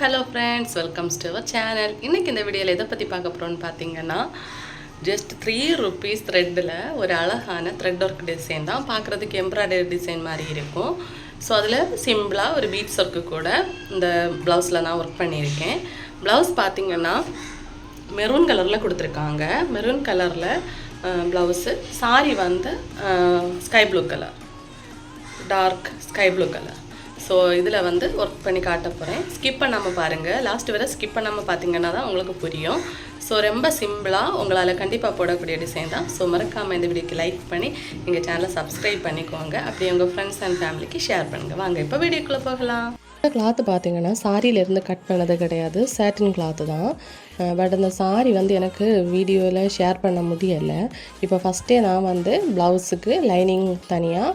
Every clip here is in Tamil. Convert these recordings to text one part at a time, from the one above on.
Hello friends welcomes to our channel இன்றைக்கி இந்த வீடியோவில் எதை பற்றி பார்க்க போகிறோம்னு பார்த்தீங்கன்னா ஜஸ்ட் த்ரீ ருபீஸ் த்ரெட்டில் ஒரு அழகான த்ரெட் ஒர்க் டிசைன் தான் பார்க்குறதுக்கு எம்ப்ராய்டரி டிசைன் மாதிரி இருக்கும். ஸோ அதில் சிம்பிளாக ஒரு பீட்ஸ் ஒர்க்கு கூட இந்த ப்ளவுஸில் நான் ஒர்க் பண்ணியிருக்கேன். ப்ளவுஸ் பார்த்தீங்கன்னா மெரூன் கலரில் கொடுத்துருக்காங்க. மெரூன் கலரில் ப்ளவுஸு சாரி வந்து sky blue colour dark sky blue colour so இதில் வந்து ஒர்க் பண்ணி காட்ட போகிறேன் ஸ்கிப் பண்ணாமல் பாருங்கள் லாஸ்ட் வரை ஸ்கிப் பண்ணாமல் பார்த்தீங்கன்னா தான் உங்களுக்கு புரியும். ஸோ ரொம்ப சிம்பிளாக உங்களால் கண்டிப்பாக போடக்கூடிய டிசைன் தான். ஸோ மறக்காமல் இந்த வீடியோக்கு லைக் பண்ணி எங்கள் சேனலை சப்ஸ்கிரைப் பண்ணிக்கோங்க. அப்படி உங்கள் ஃப்ரெண்ட்ஸ் அண்ட் ஃபேமிலிக்கு ஷேர் பண்ணுங்கள் வாங்க இப்போ வீடியோக்குள்ளே போகலாம். இந்த கிளாத்து பார்த்தீங்கன்னா சாரியிலேருந்து கட் பண்ணது கிடையாது. சாட்டின் கிளாத்து தான். பட் அந்த சாரி வந்து எனக்கு வீடியோவில் ஷேர் பண்ண முடியலை. இப்போ ஃபஸ்ட்டே நான் வந்து ப்ளவுஸுக்கு லைனிங் தனியாக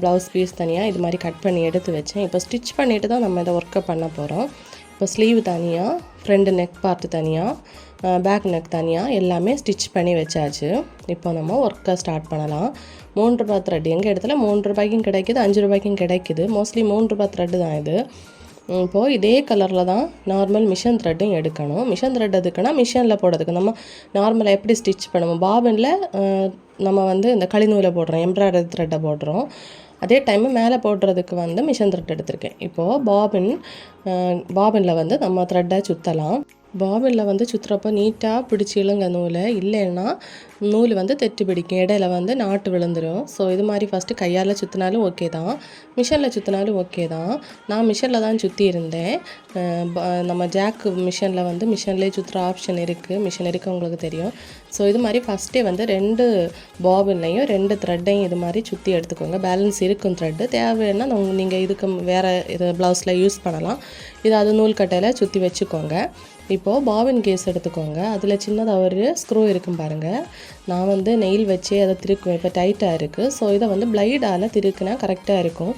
ப்ளவுஸ் பீஸ் தனியாக இது மாதிரி கட் பண்ணி எடுத்து வச்சேன். இப்போ ஸ்டிச் பண்ணிவிட்டு தான் நம்ம இதை ஒர்க்கை பண்ண போகிறோம் இப்போ ஸ்லீவ் தனியாக ஃப்ரண்ட் நெக் பார்ட்டு தனியாக பேக் நெக் தனியாக எல்லாமே ஸ்டிச் பண்ணி வச்சாச்சு. இப்போ நம்ம ஒர்க்கை ஸ்டார்ட் பண்ணலாம். மூன்று ரூபா த்ரெட் எங்கள் இடத்துல மூன்று ரூபாய்க்கும் கிடைக்குது அஞ்சு ரூபாய்க்கும் கிடைக்குது. மோஸ்ட்லி மூன்று ரூபா த்ரெட்டு தான் இது. இப்போது இதே கலரில் தான் நார்மல் மிஷின் த்ரெட்டும் எடுக்கணும். மிஷின் த்ரெட் எதுக்குன்னா மிஷினில் போடுறதுக்கு. நம்ம நார்மலாக எப்படி ஸ்டிச் பண்ணுவோம்? பாபினில் நம்ம வந்து இந்த களிநூலை போடுறோம் எம்ப்ராய்டரி த்ரெட்டை போடுறோம். அதே டைமு மேலே போடுறதுக்கு வந்து மிஷின் த்ரெட் எடுத்திருக்கேன். இப்போது பாபின் பாபினில் வந்து நம்ம த்ரெட்டை சுற்றலாம் பாபினில் வந்து சுற்றுறப்போ நீட்டாக பிடிச்சி இழுங்க நூலை. இல்லைன்னா நூல் வந்து தெட்டு பிடிக்கும். இடையில வந்து நாட்டு விழுந்துடும் ஸோ இது மாதிரி ஃபஸ்ட்டு கையால் சுற்றினாலும் ஓகே தான். மிஷினில் சுற்றினாலும் ஓகே தான். நான் மிஷினில் தான் சுற்றி இருந்தேன் ப- நம்ம ஜாக்கு மிஷினில் வந்து மிஷின்லேயே சுற்றுற ஆப்ஷன் இருக்குது மிஷின் இருக்குது உங்களுக்கு தெரியும். ஸோ இது மாதிரி ஃபஸ்ட்டே வந்து ரெண்டு பாபின்லையும் ரெண்டு த்ரெட்டையும் இது மாதிரி சுற்றி எடுத்துக்கோங்க. பேலன்ஸ் இருக்கும் த்ரெட்டு தேவைன்னா நீங்கள் இதுக்கு வேறு இது ப்ளவுஸில் யூஸ் பண்ணலாம். இது அது நூல் கட்டையில் சுற்றி வச்சுக்கோங்க. இப்போது பாபின் கேஸ் எடுத்துக்கோங்க. அதில் சின்னதாக ஒரு ஸ்க்ரூ இருக்கும் பாருங்கள் நான் வந்து நெயில் வச்சு அதை திருக்குவேன். இப்போ டைட்டாக இருக்குது ஸோ இதை வந்து பிளைடால் திருக்குனா கரெக்டாக இருக்கும்.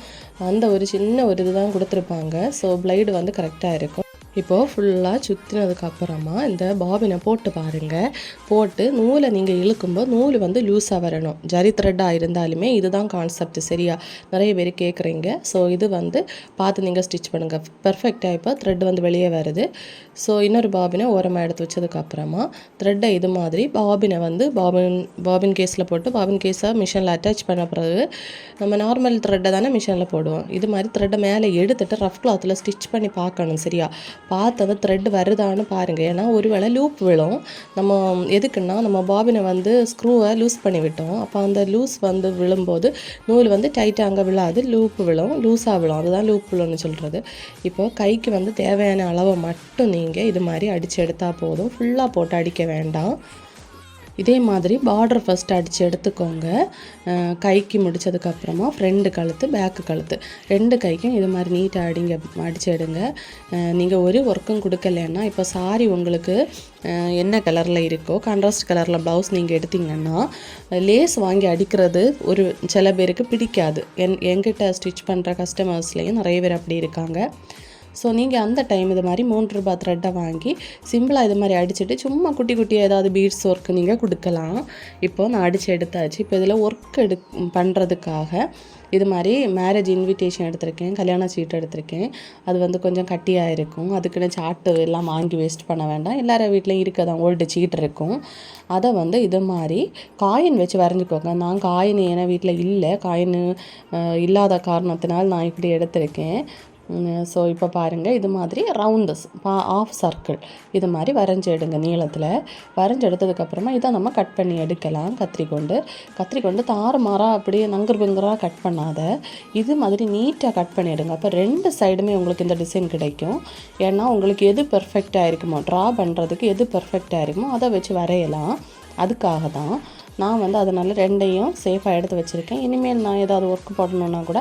அந்த ஒரு சின்ன ஒரு இதுதான் கொடுத்துருப்பாங்க. ஸோ பிளைடு வந்து கரெக்டாக இருக்கும். இப்போது ஃபுல்லாக சுற்றினதுக்கப்புறமா இந்த பாபினை போட்டு பாருங்கள் போட்டு நூலை நீங்கள் இழுக்கும்போது நூல் வந்து லூஸாக வரணும். ஜரி த்ரெட்டாக இருந்தாலுமே இதுதான் கான்செப்ட் சரியா? நிறைய பேர் கேட்குறீங்க ஸோ இது வந்து பார்த்து நீங்கள் ஸ்டிச் பண்ணுங்கள் பெர்ஃபெக்டாக இப்போ த்ரெட் வந்து வெளியே வருது. ஸோ இன்னொரு பாபினை ஓரமாக எடுத்து வச்சதுக்கப்புறமா த்ரெட்டை இது மாதிரி பாபினை வந்து பாபின் பாபின் கேஸில் போட்டு பாபின் கேஸை மிஷினில் அட்டாச் பண்ண பிறகு நம்ம நார்மல் த்ரெட்டை தானே மிஷினில் போடுவோம். இது மாதிரி த்ரெட்டை மேலே எடுத்துகிட்டு ரஃப் கிளாத்தில் ஸ்டிச் பண்ணி பார்க்கணும் சரியா? பார்த்தவ த்ரெட் வருதான்னு பாருங்கள் ஏன்னா ஒருவேளை லூப் விழும். நம்ம எதுக்குன்னா நம்ம பாபினை வந்து ஸ்க்ரூவை லூஸ் பண்ணி விட்டோம் அப்போ அந்த லூஸ் வந்து விழும்போது நூல் வந்து டைட்டாக அங்கே விழாது. லூப் விழும். லூஸாக விழும். அதுதான் லூப் விழும்னு சொல்கிறது இப்போ கைக்கு வந்து தேவையான அளவை மட்டும் நீங்கள் இது மாதிரி அடித்து எடுத்தால் போதும். ஃபுல்லாக போட்டு அடிக்க வேண்டாம். இதே மாதிரி பார்டர் ஃபஸ்ட் அடித்து எடுத்துக்கோங்க. கைக்கு முடிச்சதுக்கப்புறமா ஃப்ரெண்டு கழுத்து பேக்கு கழுத்து. ரெண்டு கைக்கும் இது மாதிரி நீட்டாக அடிங்க அடித்து எடுங்க. நீங்கள் ஒரு ஒர்க்கும் கொடுக்கலன்னா இப்போ சாரி உங்களுக்கு என்ன கலரில் இருக்கோ கான்ட்ராஸ்ட் கலரில் ப்ளவுஸ் நீங்கள் எடுத்தீங்கன்னா லேஸ் வாங்கி அடிக்கிறது ஒரு சில பேருக்கு பிடிக்காது. என் என்கிட்ட ஸ்டிச் பண்ணுற கஸ்டமர்ஸ்லேயும் நிறைய பேர் அப்படி இருக்காங்க. ஸோ நீங்கள் அந்த டைம் இது மாதிரி மூன்று ரூபாய் த்ரெட்டை வாங்கி சிம்பிளாக இது மாதிரி அடிச்சுட்டு சும்மா குட்டி குட்டியாக ஏதாவது பீட்ஸ் ஒர்க் நீங்கள் கொடுக்கலாம். இப்போ நான் அடித்து எடுத்தாச்சு. இப்போ இதில் ஒர்க் எடு பண்ணுறதுக்காக இது மாதிரி மேரேஜ் இன்விடேஷன் எடுத்திருக்கேன் கல்யாண சீட் எடுத்திருக்கேன். அது வந்து கொஞ்சம் கட்டியாக இருக்கும். அதுக்குன்னு சாட்டு எல்லாம் வாங்கி வேஸ்ட் பண்ண வேண்டாம். எல்லார வீட்லேயும் இருக்க தான் ஓல்டு சீட் இருக்கும். அதை வந்து இது மாதிரி காயின் வச்சு வரைஞ்சிக்கோங்க. நான் காயின் ஏன்னா வீட்டில் இல்லை. காயின் இல்லாத காரணத்தினால் நான் இப்படி எடுத்திருக்கேன். ஸோ இப்போ பாருங்கள் இது மாதிரி ரவுண்டஸ் பா ஆஃப் சர்க்கிள் இது மாதிரி வரைஞ்சி எடுங்க நீளத்தில். வரைஞ்சி எடுத்ததுக்கப்புறமா இதை நம்ம கட் பண்ணி எடுக்கலாம். கத்திரிக்கொண்டு கத்திரிக்கொண்டு தாறுமாறாக அப்படியே நங்கர் பிங்கராக கட் பண்ணாத. இது மாதிரி நீட்டாக கட் பண்ணிவிடுங்க அப்போ ரெண்டு சைடுமே உங்களுக்கு இந்த டிசைன் கிடைக்கும். ஏன்னா உங்களுக்கு எது பெர்ஃபெக்டாக இருக்குமோ ட்ரா பண்ணுறதுக்கு எது பெர்ஃபெக்டாக இருக்குமோ அதை வச்சு வரையலாம். அதுக்காக தான் நான் வந்து அதனால் ரெண்டையும் சேஃபாக எடுத்து வச்சுருக்கேன். இனிமேல் நான் ஏதாவது ஒர்க் போடணுன்னா கூட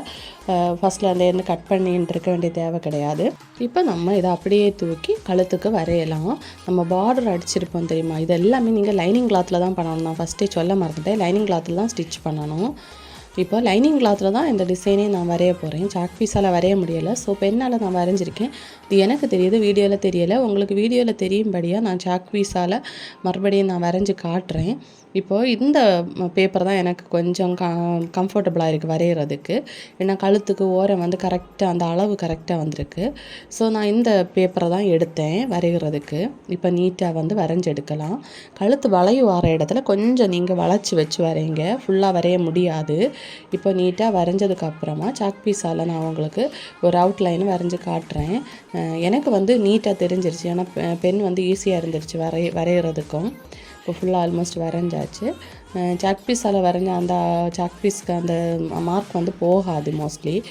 ஃபஸ்ட்டில் அந்த இருந்து கட் பண்ணிட்டு இருக்க வேண்டிய தேவை கிடையாது. இப்போ நம்ம இதை அப்படியே தூக்கி கழுத்துக்கு வரையலாம். நம்ம பார்டர் அடிச்சிருப்போம் தெரியுமா? இது எல்லாமே நீங்கள் லைனிங் கிளாத்தில் தான் பண்ணணும். நான் ஃபஸ்ட்டே சொல்ல மறந்துட்டேன். லைனிங் கிளாத்தில் தான் ஸ்டிச் பண்ணணும். இப்போ லைனிங் கிளாத்தில் தான் இந்த டிசைனே நான் வரைய போகிறேன் சாக் பீஸால் வரைய முடியலை. ஸோ பெண்ணால் நான் வரைஞ்சிருக்கேன். இது எனக்கு தெரியுது வீடியோவில் தெரியலை. உங்களுக்கு வீடியோவில் தெரியும்படியாக நான் சாக் பீஸால் மறுபடியும் நான் வரைஞ்சி காட்டுறேன். இப்போது இந்த பேப்பர் தான் எனக்கு கொஞ்சம் க கம்ஃபர்டபுளாக இருக்குது வரைகிறதுக்கு ஏன்னா கழுத்துக்கு ஓரம் வந்து கரெக்டாக அந்த அளவு கரெக்டாக வந்திருக்கு. ஸோ நான் இந்த பேப்பரை தான் எடுத்தேன் வரைகிறதுக்கு இப்போ நீட்டாக வந்து வரைஞ்சி எடுக்கலாம் கழுத்து வளைவு வர இடத்துல கொஞ்சம் நீங்கள் வளைச்சி வச்சு வரைங்க ஃபுல்லாக வரைய முடியாது. இப்போ நீட்டாக வரைஞ்சதுக்கு அப்புறமா சாக் பீஸால் நான் உங்களுக்கு ஒரு அவுட்லைன் வரைஞ்சி காட்டுறேன். எனக்கு வந்து நீட்டாக தெரிஞ்சிருச்சு. ஏன்னா பெ- வந்து ஈஸியாக இருந்துருச்சு வரைய வரைகிறதுக்கும் இப்போ ஃபுல்லாக ஆல்மோஸ்ட் வரைஞ்சாச்சு. சாக் பீஸால் வரைஞ்ச அந்த சாக் பீஸ்க்கு அந்த மார்க் வந்து போகாது மோஸ்ட்லி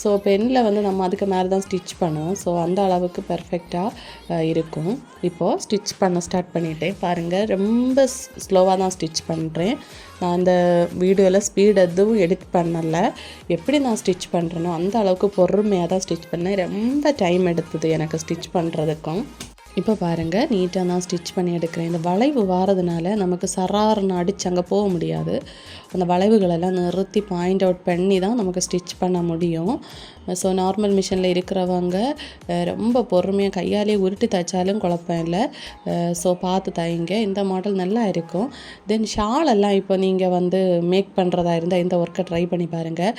ஸோ பெனில் வந்து நம்ம அதுக்கு மேலே தான் ஸ்டிச் பண்ணுவோம். ஸோ அந்த அளவுக்கு பெர்ஃபெக்டாக இருக்கும். இப்போது ஸ்டிச் பண்ண ஸ்டார்ட் பண்ணிட்டேன். பாருங்கள் ரொம்ப ஸ்லோவாக தான் ஸ்டிச் பண்ணுறேன் நான் அந்த வீடியோவில் ஸ்பீட் எதுவும் எடிட் பண்ணலை. எப்படி நான் ஸ்டிச் பண்ணுறேனோ அந்த அளவுக்கு பொறுமையாக தான் ஸ்டிச் பண்ணேன். ரொம்ப டைம் எடுத்தது எனக்கு ஸ்டிச் பண்ணுறதுக்கும் இப்போ பாருங்கள் நீட்டாக நான் ஸ்டிச் பண்ணி எடுக்கிறேன். இந்த வளைவு வாரதுனால நமக்கு சராருன்னு அடிச்சு அங்கே போக முடியாது. அந்த வளைவுகளெல்லாம் நிறுத்தி பாயிண்ட் அவுட் பண்ணி தான் நமக்கு ஸ்டிச் பண்ண முடியும். ஸோ நார்மல் மிஷினில் இருக்கிறவங்க ரொம்ப பொறுமையாக கையாலேயே உருட்டி தைச்சாலும் குழப்பம் இல்லை. ஸோ பார்த்து தைங்க. இந்த மாடல் நல்லா இருக்கும். தென் ஷால் எல்லாம் இப்போ நீங்கள் வந்து மேக் பண்ணுறதா இருந்தால் இந்த ஒர்க்கை ட்ரை பண்ணி பாருங்கள்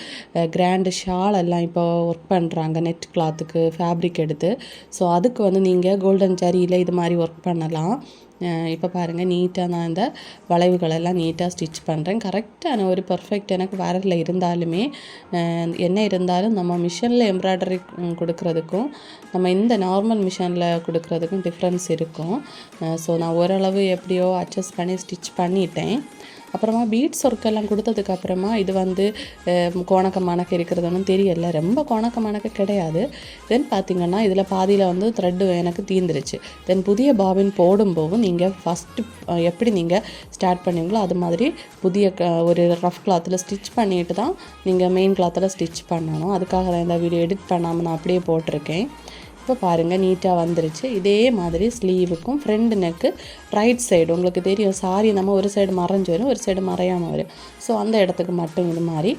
கிராண்டு ஷால் எல்லாம் இப்போ ஒர்க் பண்ணுறாங்க நெட் கிளாத்துக்கு ஃபேப்ரிக் எடுத்து. ஸோ அதுக்கு வந்து நீங்கள் கோல்டன் ஜரியில் இது மாதிரி ஒர்க் பண்ணலாம். இப்போ பாருங்கள் நீட்டாக நான் இந்த வளைவுகளெல்லாம் நீட்டாக ஸ்டிச் பண்ணுறேன் கரெக்டான ஒரு பர்ஃபெக்ட் எனக்கு வரல இருந்தாலுமே என்ன இருந்தாலும் நம்ம மிஷினில் எம்ப்ராய்டரி கொடுக்குறதுக்கும் நம்ம இந்த நார்மல் மிஷினில் கொடுக்குறதுக்கும் டிஃப்ரென்ஸ் இருக்கும். ஸோ நான் ஓரளவு எப்படியோ அட்ஜஸ்ட் பண்ணி ஸ்டிச் பண்ணிட்டேன். அப்புறமா பீட்ஸ் ஒர்க்கெல்லாம் கொடுத்ததுக்கு அப்புறமா இது வந்து கோணக்க மணக்க இருக்கிறதுன்னு தெரியல. ரொம்ப கோணக்க மணக்க கிடையாது. தென் பார்த்திங்கன்னா இதில் பாதியில் வந்து த்ரெட்டு எனக்கு தீந்துருச்சு. தென் புதிய பாபின் போடும்போது நீங்கள் ஃபஸ்ட்டு எப்படி நீங்கள் ஸ்டார்ட் பண்ணுவீங்களோ அது மாதிரி புதிய க- ஒரு ரஃப் கிளாத்தில் ஸ்டிச் பண்ணிட்டு தான் நீங்கள் மெயின் கிளாத்தில் ஸ்டிச் பண்ணணும். அதுக்காக தான் இந்த வீடியோ எடிட் பண்ணாமல் நான் அப்படியே போட்டிருக்கேன். இப்போ பாருங்கள் நீட்டாக வந்துருச்சு. இதே மாதிரி ஸ்லீவுக்கும் ஃப்ரண்ட் நெக்கு ரைட் சைடு உங்களுக்கு தெரியும் சாரி நம்ம ஒரு சைடு மறைஞ்சு வரும் ஒரு சைடு மறையாமல் வரும். ஸோ அந்த இடத்துக்கு மட்டும் இது மாதிரி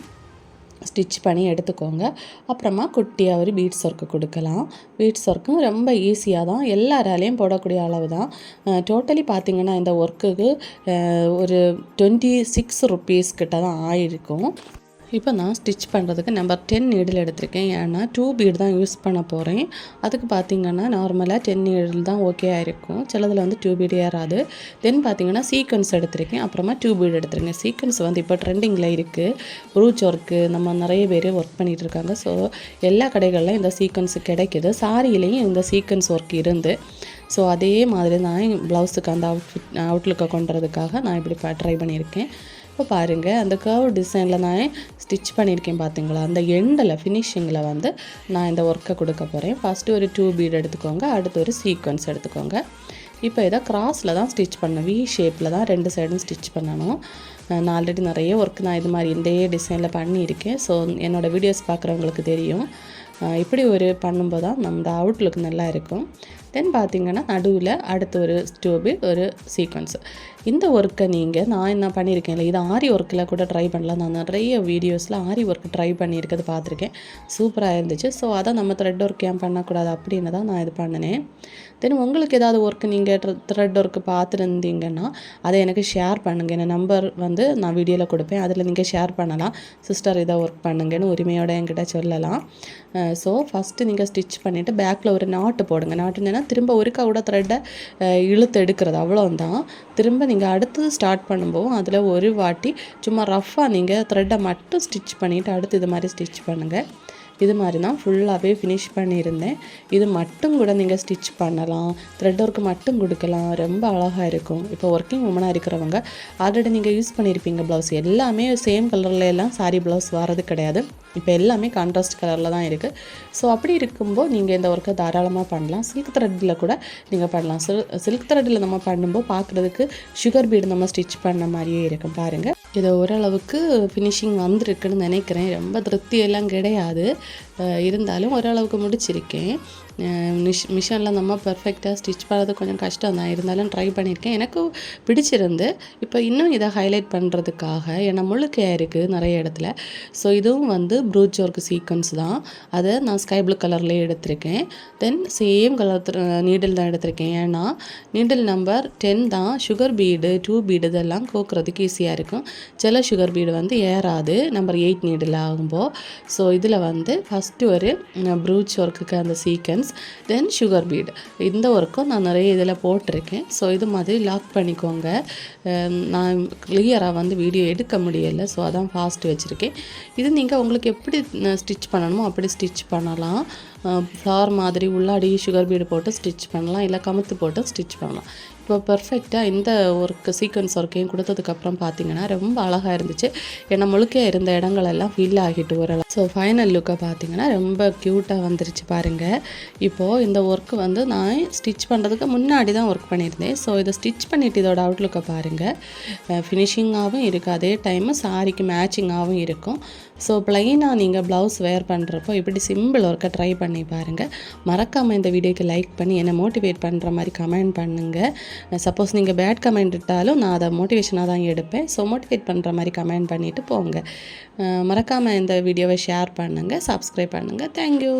ஸ்டிச் பண்ணி எடுத்துக்கோங்க. அப்புறமா குட்டியாக ஒரு பீட்ஸ் ஒர்க்கு கொடுக்கலாம். பீட்ஸ் ஒர்க்கும் ரொம்ப ஈஸியாக தான் எல்லாராலையும் போடக்கூடிய அளவு தான். டோட்டலி பார்த்தீங்கன்னா இந்த ஒர்க்குக்கு ஒரு டுவெண்ட்டி சிக்ஸ் ருப்பீஸ் கிட்ட தான் ஆயிருக்கும். இப்போ நான் ஸ்டிச் பண்ணுறதுக்கு நம்பர் டென் நீடில் எடுத்திருக்கேன். ஏன்னா டூ பீட் தான் யூஸ் பண்ண போகிறேன் அதுக்கு பார்த்தீங்கன்னா நார்மலாக டென் நீடில் தான் ஓகே ஆகிருக்கும் சிலதில் வந்து டூ பீடு ஏறாது. தென் பார்த்தீங்கன்னா சீக்வன்ஸ் எடுத்திருக்கேன். அப்புறமா டூ பீட் எடுத்துருக்கேன். சீக்வன்ஸ் வந்து இப்போ ட்ரெண்டிங்கில் இருக்குது ப்ரூச் ஒர்க்கு நம்ம நிறைய பேர் ஒர்க் பண்ணிகிட்டு இருக்காங்க. ஸோ எல்லா கடைகளிலும் இந்த சீக்வன்ஸ் கிடைக்கிது. சாரியிலையும் இந்த சீக்வன்ஸ் ஒர்க் இருந்து. ஸோ அதே மாதிரி நான் ப்ளவுஸுக்கு அந்த அவுட்ஃபிட் அவுட்லுக்கை கொண்டுறதுக்காக நான் இப்படி ட்ரை பண்ணியிருக்கேன். இப்போ பாருங்கள் அந்த கர்வ் டிசைனில் நான் ஸ்டிச் பண்ணியிருக்கேன் பார்த்தீங்களா அந்த எண்டில் ஃபினிஷிங்கில் வந்து நான் இந்த ஒர்க்கை கொடுக்க போகிறேன் ஃபஸ்ட்டு ஒரு டூ பீட் எடுத்துக்கோங்க அடுத்து ஒரு சீக்வன்ஸ் எடுத்துக்கோங்க. இப்போ இதை கிராஸில் தான் ஸ்டிச் பண்ணணும். வி ஷேப்பில் தான் ரெண்டு சைடும் ஸ்டிச் பண்ணணும். நான் ஆல்ரெடி நிறைய ஒர்க் நான் இது மாதிரி இந்த டிசைனில் பண்ணியிருக்கேன். ஸோ என்னோடய வீடியோஸ் பார்க்குறவங்களுக்கு தெரியும். இப்படி ஒரு பண்ணும்போது தான் நம்ம அவுட்லுக் நல்லா இருக்கும். தென் பார்த்தீங்கன்னா நடுவில் அடுத்து ஒரு ஸ்டோபி ஒரு சீக்வன்ஸ் இந்த ஒர்க்கை நீங்கள் நான் என்ன பண்ணியிருக்கேன்ல இது ஆரி ஒர்க்கில் கூட ட்ரை பண்ணலாம். நான் நிறைய வீடியோஸில் ஆரி ஒர்க் ட்ரை பண்ணியிருக்கிறது பார்த்துருக்கேன். சூப்பராக இருந்துச்சு. ஸோ அதை நம்ம த்ரெட் ஒர்க் ஏன் பண்ணக்கூடாது அப்படின்னு தான் நான் இது பண்ணினேன். தென் உங்களுக்கு ஏதாவது ஒர்க் நீங்கள் த்ரெட் ஒர்க் பார்த்துருந்தீங்கன்னா அதை எனக்கு ஷேர் பண்ணுங்கள் என் நம்பர் வந்து நான் வீடியோவில் கொடுப்பேன். அதில் நீங்கள் ஷேர் பண்ணலாம். சிஸ்டர் இதை ஒர்க் பண்ணுங்கன்னு உரிமையோட என்கிட்ட சொல்லலாம். ஸோ ஃபஸ்ட்டு நீங்கள் ஸ்டிச் பண்ணிவிட்டு பேக்கில் ஒரு நாட்டு போடுங்க. நாட்டுன்னா திரும்ப ஒருக்கா கூட த்ரெட்டை இழுத்து எடுக்கிறது. அவ்வளோந்தான் திரும்ப நீங்கள் அடுத்தது ஸ்டார்ட் பண்ணும்போது அதில் ஒரு வாட்டி சும்மா ரஃப்பாக நீங்கள் த்ரெட்டை மட்டும் ஸ்டிச் பண்ணிவிட்டு அடுத்து இது மாதிரி ஸ்டிச் பண்ணுங்கள் இது மாதிரி தான் ஃபுல்லாகவே ஃபினிஷ் பண்ணியிருந்தேன். இது மட்டும் கூட நீங்கள் ஸ்டிச் பண்ணலாம். த்ரெட் ஒர்க்கு மட்டும் கொடுக்கலாம். ரொம்ப அழகாக இருக்கும். இப்போ ஒர்க்கிங் உமனாக இருக்கிறவங்க ஆல்ரெடி நீங்கள் யூஸ் பண்ணியிருப்பீங்க ப்ளவுஸ் எல்லாமே சேம் கலரில் எல்லாம் சாரி ப்ளவுஸ் வரது கிடையாது. இப்போ எல்லாமே கான்ட்ராஸ்ட் கலரில் தான் இருக்குது ஸோ அப்படி இருக்கும்போது நீங்கள் இந்த ஒர்க்கை தாராளமாக பண்ணலாம். சில்க் த்ரெட்டில் கூட நீங்கள் பண்ணலாம். சில்க் த்ரெட்டில் நம்ம பண்ணும்போது பார்க்குறதுக்கு சுகர் பீடு நம்ம ஸ்டிச் பண்ண மாதிரியே இருக்கும். பாருங்கள் இதை ஓரளவுக்கு ஃபினிஷிங் வந்திருக்குன்னு நினைக்கிறேன். ரொம்ப திருப்தியெல்லாம் கிடையாது. இருந்தாலும் ஓரளவுக்கு முடிச்சிருக்கேன். மிஷ் மிஷினில் நம்ம பர்ஃபெக்டாக ஸ்டிச் பண்ணுறது கொஞ்சம் கஷ்டம் தான். இருந்தாலும் ட்ரை பண்ணியிருக்கேன் எனக்கு பிடிச்சிருந்து இப்போ இன்னும் இதை ஹைலைட் பண்ணுறதுக்காக ஏன்னா முழுக்கையாக இருக்குது நிறைய இடத்துல. ஸோ இதுவும் வந்து ப்ரூச் ஒர்க் சீக்வன்ஸ் தான். அதை நான் ஸ்கை ப்ளூ கலர்லேயே எடுத்திருக்கேன். தென் சேம் கலர் நீடில் தான் எடுத்திருக்கேன். ஏன்னா நீடில் நம்பர் டென் தான் சுகர் பீடு டூ பீடு இதெல்லாம் கோக்குறதுக்கு ஈஸியாக இருக்கும். சில சுகர் பீடு வந்து ஏறாது. நம்பர் எயிட் நீடில் ஆகும்போது ஸோ இதில் வந்து ஃபஸ்ட்டு ஒரு ப்ரூச் ஒர்க்குக்கு அந்த சீக்வன்ஸ் தென் சுகர் பீடு இந்த ஒர்க்கும் நான் நிறைய இதில் போட்டிருக்கேன். ஸோ இது மாதிரி லாக் பண்ணிக்கோங்க. Um, நான் கிளியராக வந்து வீடியோ எடுக்க முடியலை. ஸோ அதான் ஃபாஸ்ட் வச்சுருக்கேன். இது நீங்கள் உங்களுக்கு எப்படி ஸ்டிச் பண்ணணுமோ அப்படி ஸ்டிச் பண்ணலாம். ஃப்ளவர் மாதிரி உள்ளாடி சுகர் பீடு போட்டு ஸ்டிச் பண்ணலாம். இல்லை கமுத்து போட்டு ஸ்டிச் பண்ணலாம். இப்போ பர்ஃபெக்டாக இந்த ஒர்க்கு சீக்வன்ஸ் ஒர்க்கையும் கொடுத்ததுக்கப்புறம் பார்த்தீங்கன்னா ரொம்ப அழகாக இருந்துச்சு. ஏன்னா முழுக்க இருந்த இடங்கள் எல்லாம் ஃபில் ஆகிட்டு வரலாம். ஸோ ஃபைனல் லுக்கை பார்த்தீங்கன்னா ரொம்ப க்யூட்டாக வந்துருச்சு பாருங்கள் இப்போது இந்த ஒர்க்கு வந்து நான் ஸ்டிச் பண்ணுறதுக்கு முன்னாடி தான் ஒர்க் பண்ணியிருந்தேன். ஸோ இதை ஸ்டிச் பண்ணிவிட்டு இதோட அவுட்லுக்கை பாருங்கள் ஃபினிஷிங்காகவும் இருக்குது அதே டைமு சாரிக்கு மேட்சிங்காகவும் இருக்கும். ஸோ ப்ளைனாக நீங்கள் ப்ளவுஸ் வேர் பண்ணுறப்போ இப்படி சிம்பிள் ஒர்க்கை ட்ரை பண்ணி பாருங்கள் மறக்காமல் இந்த வீடியோக்கு லைக் பண்ணி என்னை மோட்டிவேட் பண்ணுற மாதிரி கமெண்ட் பண்ணுங்கள் சப்போஸ் நீங்கள் பேட் கமெண்ட் இட்டாலும் நான் அதை மோட்டிவேஷனாக தான் எடுப்பேன். ஸோ மோட்டிவேட் பண்ணுற மாதிரி கமெண்ட் பண்ணிவிட்டு போங்க. மறக்காமல் இந்த வீடியோவை ஷேர் பண்ணுங்கள் சப்ஸ்கிரைப் பண்ணுங்கள் தேங்க்யூ